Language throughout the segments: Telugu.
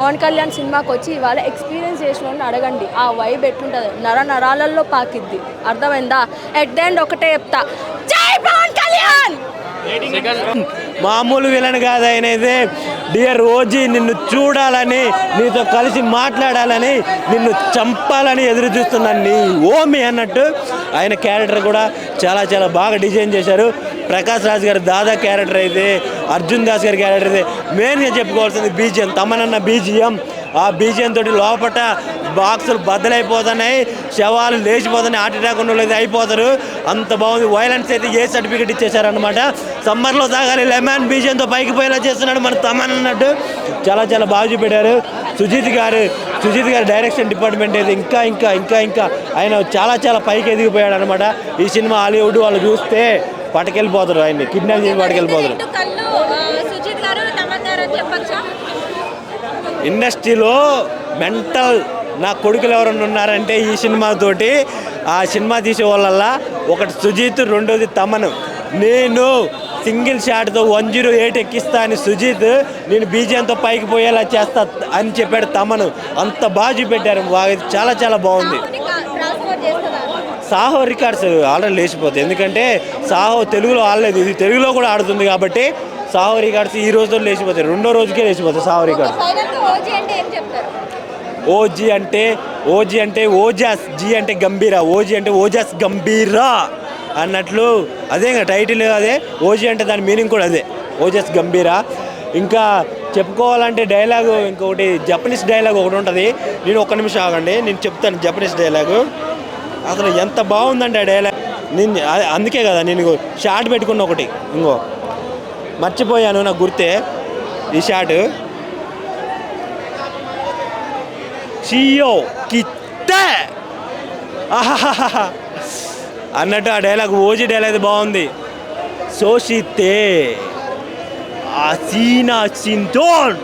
పవన్ కళ్యాణ్ సినిమాకి వచ్చి ఇవాళ ఎక్స్పీరియన్స్ చేసిన అడగండి. ఆ వైబ్ ఎట్లుంటుంది? నర నరాలలో పాకిద్ది. అర్థమైందా? ఎట్ ద ఎండ్ ఒకటే చెప్తా. జై పవన్ కళ్యాణ్! మామూలు విలన్ కాదు ఆయన అయితే. డియర్ ఓజీ నిన్ను చూడాలని నీతో కలిసి మాట్లాడాలని నిన్ను చంపాలని ఎదురు చూస్తున్నాను నీ ఓమి అన్నట్టు ఆయన క్యారెక్టర్ కూడా చాలా చాలా బాగా డిజైన్ చేశారు. ప్రకాష్ రాజ్ గారి దాదా క్యారెక్టర్ అయితే అర్జున్ దాస్ గారి క్యారెక్టర్ అయితే మెయిన్గా చెప్పుకోవాల్సింది బీజిఎం తమనన్న బీజిఎం. ఆ బీజిఎం తోటి లోపట బాక్సులు బద్దలైపోతున్నాయి శవాలు లేచిపోతున్నాయి హార్ట్ అటాక్ ఉన్న వాళ్ళు అయిపోతారు. అంత బాగుంది. వైలెన్స్ అయితే ఏ సర్టిఫికెట్ ఇచ్చేసారనమాట సమ్మర్లో తాగాలి లెమన్ బీజియంతో పైకి పోయేలా చేస్తున్నాడు మన తమన్ అన్నట్టు. చాలా చాలా బాగా చూపెట్టారు. సుజిత్ గారు సుజిత్ గారు డైరెక్షన్ డిపార్ట్మెంట్ అయితే ఇంకా ఇంకా ఇంకా ఇంకా ఆయన చాలా చాలా పైకి ఎదిగిపోయాడు అనమాట ఈ సినిమా హాలీవుడ్ వాళ్ళు చూస్తే పట్టుకెళ్ళిపోతారు ఆయన్ని కిడ్నాప్ చేసి పట్టుకెళ్ళిపోతారు ఇండస్ట్రీలో మెంటల్ నా కొడుకులు ఎవరైనా ఉన్నారంటే ఈ సినిమాతోటి ఆ సినిమా తీసే వాళ్ళ ఒకటి సుజిత్ రెండోది తమను. నేను సింగిల్ షాట్తో వన్ జీరో ఎయిట్ ఎక్కిస్తా అని సుజిత్ నేను బీజంతో పైకి పోయేలా చేస్తా అని చెప్పాడు తమను. అంత బాగా చూపెట్టారు బాగా చాలా చాలా బాగుంది. సాహో రికార్డ్స్ ఆల్రెడీ లేచిపోతాయి. ఎందుకంటే సాహో తెలుగులో ఆడలేదు. ఇది తెలుగులో కూడా ఆడుతుంది కాబట్టి సాహో రికార్డ్స్ ఈ రోజుతో లేచిపోతాయి. రెండో రోజుకే లేచిపోతాయి సాహో రికార్డ్స్. ఓజీ అంటే ఓజీ అంటే ఓజాస్ జీ అంటే గంభీర ఓజీ అంటే ఓజాస్ గంభీరా అన్నట్లు అదే ఇంకా టైటిల్ అదే. ఓజీ అంటే దాని మీనింగ్ కూడా అదే. ఓజాస్ గంభీర. ఇంకా చెప్పుకోవాలంటే డైలాగు ఇంకొకటి జపనీస్ డైలాగ్ ఒకటి ఉంటుంది. నేను ఒక్క నిమిషం ఆగండి నేను చెప్తాను జపనీస్ డైలాగు. అసలు ఎంత బాగుందంటే ఆ డైలాగ్ నేను అందుకే కదా నేను షార్ట్ పెట్టుకున్న ఒకటి. ఇంకో. మర్చిపోయాను నాకు గుర్తే. ఈ షార్ట్ చియో కిత్తే. అన్నట్టు ఆ డైలాగ్ ఓజీ డైలాగ్ బాగుంది. సోషితే ఆ సీనా చింతోన్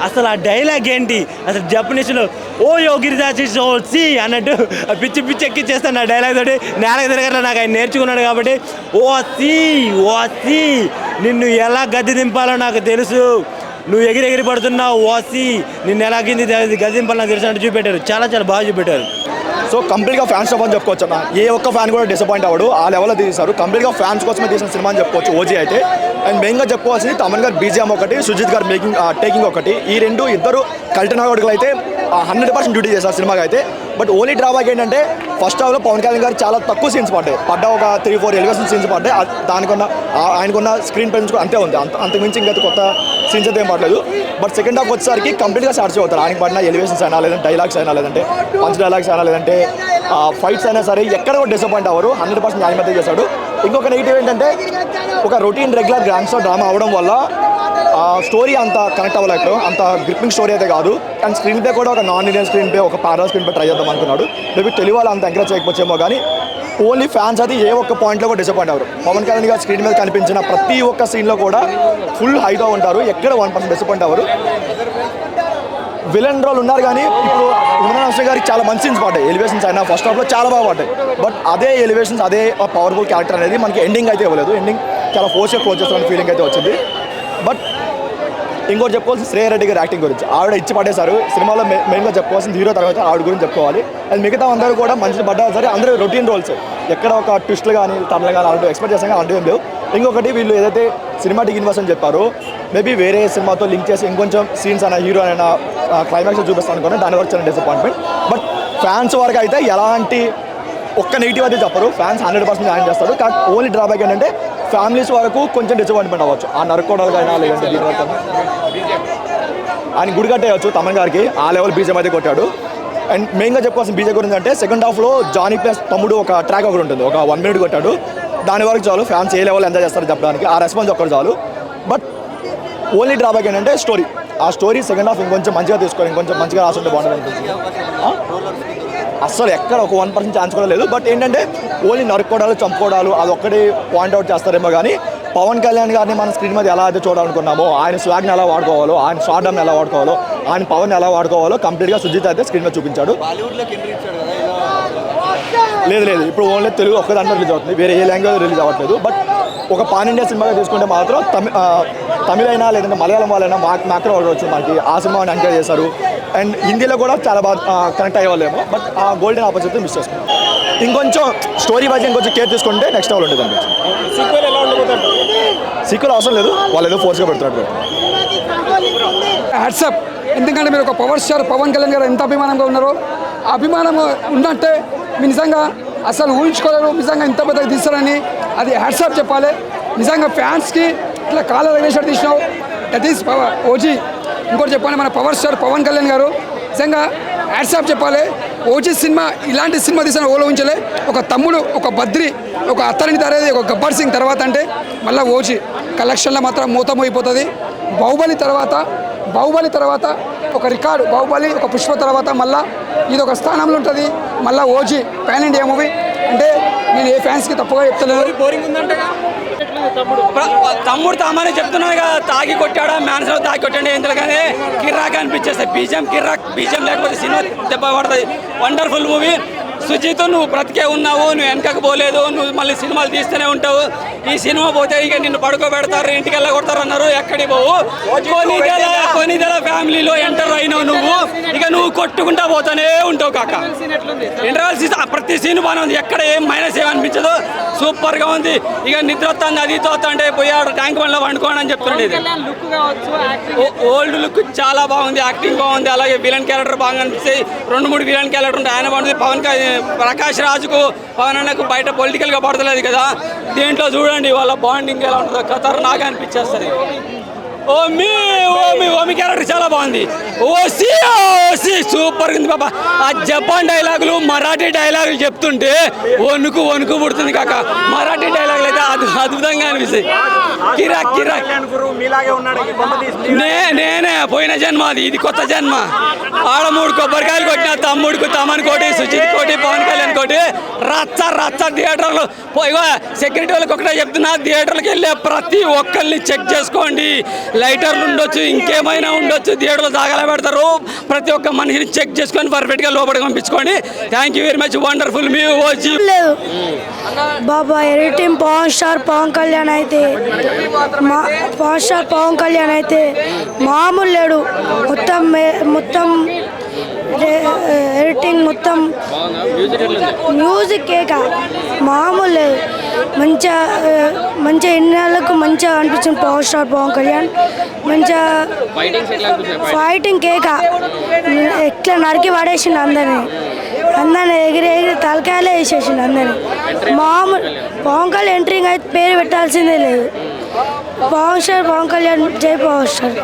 అసలు ఆ డైలాగ్ ఏంటి? అసలు జపనీస్లో ఓ యోగిరిదాసి సి అన్నట్టు ఆ పిచ్చి పిచ్చి ఎక్కిచ్చేస్తాను ఆ డైలాగ్ తోటి. నేలకు తిరగట్లా నాకు ఆయన నేర్చుకున్నాడు కాబట్టి ఓ సి ఓ సి నిన్ను ఎలా గద్దె దింపాలో నాకు తెలుసు. నువ్వు ఎగిరి ఎగిరి పడుతున్నావు వాసి నిన్ను ఎలాగింది గదింపల్ నాకు తెలిసినట్టు చూపెట్టారు. చాలా చాలా బాగా చూపెట్టారు. సో కంప్లీట్గా ఫ్యాన్స్ అని చెప్పుకోవచ్చు అన్న. ఏ ఒక్క ఫ్యాన్ కూడా డిసప్పాయింట్ అవ్వడు. ఆ లెవెల్లో తీశారు. కంప్లీట్గా ఫ్యాన్స్ కోసమే తీసిన సినిమా అని చెప్పుకోవచ్చు ఓజీ అయితే. అండ్ మెయిన్గా చెప్పుకోవాల్సింది తమన్ గారు బీజిఎం ఒకటి సుజిత్ గారు మేకింగ్ టేకింగ్ ఒకటి. ఈ రెండు ఇద్దరు కల్టనాగడుగులు అయితే హండ్రెడ్ పర్సెంట్ డ్యూటీ చేశారు సినిమాకి అయితే. బట్ ఓన్లీ డ్రాబ్యాక్ ఏంటంటే ఫస్ట్ హాఫ్లో పవన్ కళ్యాణ్ గారు చాలా తక్కువ సీన్స్ పడ్డాయి. పడ్డ ఒక త్రీ ఫోర్ ఎలివేషన్ సీన్స్ పడ్డాయి. దానికున్న ఆయనకున్న స్క్రీన్ ప్రెజెన్స్ కూడా అంతే ఉంది. అంత అంతకుమించి ఇంకా కొత్త సీన్స్ అయితే ఏం పడలేదు. బట్ సెకండ్ హాఫ్ వచ్చేసరికి కంప్లీట్గా సాటిస్ఫై అవుతారు. ఆయనకి పడిన ఎలివేషన్స్ అయినా లేదంటే డైలాగ్స్ అయినా లేదంటే మంచి డైలాగ్స్ అయినా లేదంటే ఫైట్స్ అయినా సరే ఎక్కడ కూడా డిసప్పాయింట్ అవ్వరు. హండ్రెడ్ పర్సెంట్ న్యాయం అయితే చేశాడు. ఇంకొక నెగిటివ్ ఏంటంటే ఒక రొటీన్ రెగ్యులర్ గ్రాండ్స్టర్ డ్రామా అవడం వల్ల స్టోరీ అంత కనెక్ట్ అవ్వలేదు. అంత గ్రిప్పింగ్ స్టోరీ అయితే కాదు. అండ్ స్క్రీన్ పే కూడా ఒక నాన్ ఇండియన్ స్క్రీన్ పే ఒక పారా స్క్రీన్ పే ట్రై చేద్దాం అనుకున్నాడు. మేబీ తెలుగు వాళ్ళు అంత ఎంకరేజ్ చేయకపోవచ్చేమో కానీ ఓన్లీ ఫ్యాన్స్ అయితే ఏ ఒక్క పాయింట్లో కూడా డిసప్పాయింట్ అవ్వరు. పవన్ కళ్యాణ్ గారు స్క్రీన్ మీద కనిపించిన ప్రతి ఒక్క సీన్లో కూడా ఫుల్ హైగా ఉంటారు. ఎక్కడ వన్ పర్సెంట్ డిసప్పాయింట్ అవ్వరు. విలన్ రోల్ ఉన్నారు కానీ ఇప్పుడు ఇమ్రాన్ గారికి చాలా మంచి సీన్స్ పడ్డాయి. ఎలివేషన్స్ అయినా ఫస్ట్ హాఫ్లో చాలా బాగా పడ్డాయి. బట్ అదే ఎలివేషన్స్ అదే పవర్ఫుల్ క్యారెక్టర్ అనేది మనకి ఎండింగ్ అయితే ఇవ్వలేదు. ఎండింగ్ చాలా ఫోర్స్గా క్లోజ్ చేస్తారని ఫీలింగ్ అయితే వచ్చింది. బట్ ఇంకోటి చెప్పుకోవాల్సిన శ్రేయ రెడ్డి గారి యాక్టింగ్ గురించి. ఆవిడ ఇచ్చి పడేశారు. సినిమాలో మెయిన్గా చెప్పుకోవాల్సిన హీరో తర్వాత ఆవిడ గురించి చెప్పుకోవాలి. అండ్ మిగతా అందరూ కూడా మంచి పడ్డా సరే అందరూ రొటీన్ రోల్స్ ఎక్కడ ఒక ట్విస్ట్లు కానీ తనలు కానీ అలాంటివి ఎక్స్పెక్ట్ చేసాం కానీ అలాంటివి లేవు. ఇంకొకటి వీళ్ళు ఏదైతే సినిమాటిక్ యూనివర్స్ అని చెప్పారో మేబీ వేరే సినిమాతో లింక్ చేసి ఇంకొంచెం సీన్స్ అయినా హీరో అయినా క్లైమాక్స్ చూపిస్తాను అనుకున్నా దాని వరకు చాలా డిసప్పాయింట్మెంట్ బట్ ఫ్యాన్స్ వరకు అయితే ఎలాంటి ఒక్క నెగిటివ్ అయితే చెప్పరు. ఫ్యాన్స్ హండ్రెడ్ పర్సెంట్ జాయిన్ చేస్తారు. కానీ ఓన్లీ డ్రాబ్యాక్ ఏంటంటే ఫ్యామిలీస్ వరకు కొంచెం డిసప్పాయింట్మెంట్ అవ్వచ్చు. ఆ నరుకోవడాలకైనా లేదంటే దీని వరకు ఆయన గుడి కట్టేయచ్చు తమన్ గారికి. ఆ లెవెల్ బీజం అయితే కొట్టాడు. అండ్ మెయిన్గా చెప్పుకోవాల్సిన బీజే గురించి అంటే సెకండ్ హాఫ్లో జానీ ప్లస్ తమ్ముడు ఒక ట్రాక్ ఒకటి ఉంటుంది. ఒక వన్ మినిట్ కొట్టాడు. దాని వరకు చాలు. ఫ్యాన్స్ ఏ లెవెల్ ఎంజాయ్ చేస్తారు చెప్పడానికి. ఆ రెస్పాన్స్ ఒక్కటి చాలు. బట్ ఓన్లీ డ్రాబ్యాక్ ఏంటంటే స్టోరీ ఆ స్టోరీ సెకండ్ హాఫ్ ఇంకొంచెం మంచిగా తీసుకోవాలి ఇంకొంచెం మంచిగా రాసుంటే బాగుంటుంది అనిపించింది? అస్సలు ఎక్కడ ఒక వన్ పర్సెంట్ ఛాన్స్ కూడా లేదు. బట్ ఏంటంటే ఓన్లీ నరుక్కోవడాలు చంపుకోవడాలు అది ఒక్కటి పాయింట్అవుట్ చేస్తారేమో కానీ పవన్ కళ్యాణ్ గారిని మన స్క్రీన్ మీద ఎలా అయితే చూడాలనుకున్నామో ఆయన స్వాగ్ని ఎలా వాడుకోవాలో ఆయన షార్డమ్ని ఎలా వాడుకోవాలో ఆయన పవన్ ఎలా వాడుకోవాలో కంప్లీట్గా సుజిత్ అయితే స్క్రీన్ మీద చూపించాడు. లేదు లేదు. ఇప్పుడు ఓన్లీ తెలుగు ఒక్క దాంట్లో రిలీజ్ అవుతుంది. వేరే ఏ లాంగ్వేజ్ రిలీజ్ అవ్వట్లేదు. బట్ ఒక పాన్ ఇండియా సినిమాగా తీసుకుంటే మాత్రం తమి ఆ, తమిళ అయినా లేదంటే మలయాళం వాళ్ళైనా మా మాకు అవ్వచ్చు మనకి. ఆ సినిమాని ఎంకరేజ్ చేశారు. అండ్ హిందీలో కూడా చాలా బాగా కనెక్ట్ అయ్యే వాళ్ళేమో. బట్ ఆ గోల్డెన్ ఆపర్చునిటీ మిస్ చేసుకున్నాం. ఇంకొంచెం స్టోరీ వైజ్ ఇంకొంచెం కేర్ తీసుకుంటే నెక్స్ట్ లెవెల్ ఉంటుంది అనిపించింది. సీక్వెల్ అవసరం లేదు. వాళ్ళు ఏదో ఫోర్స్గా పెడుతున్నట్టు హ్యాట్సప్ ఎందుకంటే మీరు ఒక పవర్ స్టార్ పవన్ కళ్యాణ్ గారు ఎంత అభిమానంగా ఉన్నారో ఆ అభిమానం ఉన్నట్టే మీరు నిజంగా అసలు ఊహించుకోలేరు. నిజంగా ఇంత పెద్దగా తీస్తారని అది హ్యాట్సప్ చెప్పాలి. నిజంగా ఫ్యాన్స్కి ఇట్లా కాల రగేశ్వర్ తీసినావు. దట్ ఈస్ పవర్ ఓజీ ఇంకోటి చెప్పాలి మన పవర్ స్టార్ పవన్ కళ్యాణ్ గారు. నిజంగా హ్యాట్సాప్ చెప్పాలి ఓజీ సినిమా ఇలాంటి సినిమా తీసిన ఓలో ఉంచలే. ఒక తమ్ముడు ఒక బద్రి ఒక అత్తరిని తరేది ఒక గబ్బర్ సింగ్ తర్వాత అంటే మళ్ళీ ఓజీ కలెక్షన్లో మాత్రం మూతం అయిపోతుంది. బాహుబలి తర్వాత బాహుబలి తర్వాత ఒక రికార్డు బాహుబలి ఒక పుష్ప తర్వాత మళ్ళీ ఇది ఒక స్థానంలో ఉంటుంది. మళ్ళీ ఓజీ పాన్ ఇండియా మూవీ అంటే నేను ఏ ఫ్యాన్స్కి తప్పుగా చెప్తలేదు తమ్ముడు. తామని చెప్తున్నాడు కదా తాగి కొట్టాడా మ్యాన్స్లో తాగి కొట్టాడు ఏం తెలియదు కిర్రాక్ అనిపించేస్తాయి బీజం కిర్రాక్ బీజం లేకపోతే సినిమా దెబ్బ పడుతుంది వండర్ఫుల్ మూవీ సుజిత్ నువ్వు బ్రతికే ఉన్నావు నువ్వు వెనకకు పోలేదు నువ్వు మళ్ళీ సినిమాలు తీస్తూనే ఉంటావు. ఈ సినిమా పోతే ఇక నిన్ను పడుకోబెడతారు ఇంటికి వెళ్ళగొడతారు అన్నారు. ఎక్కడికి పోవు? కొనిదెల కొనిదెల. ఫ్యామిలీలో ఎంటర్ అయినావు నువ్వు. ఇక నువ్వు కొట్టుకుంటా పోతానే ఉంటావు కాక. ఇంటర్వల్ సీన్ ప్రతి సీన్ బాగానే ఉంది. ఎక్కడ ఏం మైనస్ ఏమనిపించదు సూపర్గా ఉంది. ఇక నిద్ర వస్తుంది అది తోత అంటే పోయాడు ట్యాంక్ బండ్లో వండుకోండి అని చెప్తున్నాడు ఇది. ఓల్డ్ లుక్ చాలా బాగుంది. యాక్టింగ్ బాగుంది. అలాగే విలన్ క్యారెక్టర్ బాగా అనిపిస్తాయి. రెండు మూడు విలన్ క్యారెక్టర్ ఉంటాయి. ఆయన బాగుంది పవన్ ప్రకాష్ రాజుకు పవన్ అన్నకు బయట పొలిటికల్గా పడతలేదు కదా. దీంట్లో చూడండి వాళ్ళ బాండింగ్ ఎలా ఉంటుందో. ఖతర్నాక్ అనిపించేస్తుంది. ఓమి ఓమి ఓమి క్యారెక్టర్ చాలా బాగుంది. ఓసి ఓసి సూపర్ ఉంది బాబా. ఆ జపాన్ డైలాగులు మరాఠీ డైలాగులు చెప్తుంటే వణుకు వణుకు పుడుతుంది కాక. మరాఠీ డైలాగులు అయితే అద్భు- అద్భుతంగా అనిపిస్తాయి. కిరాక్ కిరాక్ నే నేనే పోయిన జన్మ అది ఇది కొత్త జన్మ. ఆడ మూడు కొబ్బరికాయలు కొట్టిన తమ్ముడికి తమన్ కోటి సుచిత్ కోటి పవన్ కళ్యాణ్ కోటి. రచ్చ రచ్చ థియేటర్లు. పోయిగో సెక్యూరిటీ వాళ్ళకి ఒకటే చెప్తున్నా థియేటర్లకు వెళ్ళే ప్రతి ఒక్కరిని చెక్ చేసుకోండి. లైటర్లు ఉండొచ్చు ఇంకేమైనా ఉండొచ్చు థియేటర్లు జాగాలో పెడతారు ప్రతి ఒక్క మనిషిని చెక్ చేసుకొని పర్ఫెక్ట్గా లోపలికి పంపించుకోండి thank you very much wonderful me OG లేదు. బాబా ఎడిటింగ్ పవన్ స్టార్ పవన్ కళ్యాణ్ అయితే. మా పవన్ స్టార్ పవన్ కళ్యాణ్ అయితే మామూలు లేడు. మొత్తం మే- మొత్తం ఎడిటింగ్ మొత్తం మ్యూజిక్ కేక మామూలు లేదు. మంచిగా మంచిగా ఎన్నాళ్ళకు మంచిగా అనిపించింది? Power star Pawan Kalyan. మంచిగా ఫైటింగ్ కేక. ఎట్లా నరికి పడేసిండు అందరినీ. అందరిని ఎగిరి ఎగిరి తలకాయలే వేసేసిండు అందరినీ. మామూలు పవన్ కళ్యాణ్ ఎంట్రింగ్ అయితే పేరు పెట్టాల్సిందే లేదు. పవన్ స్టార్ పవన్ కళ్యాణ్ జై పవన్ స్టార్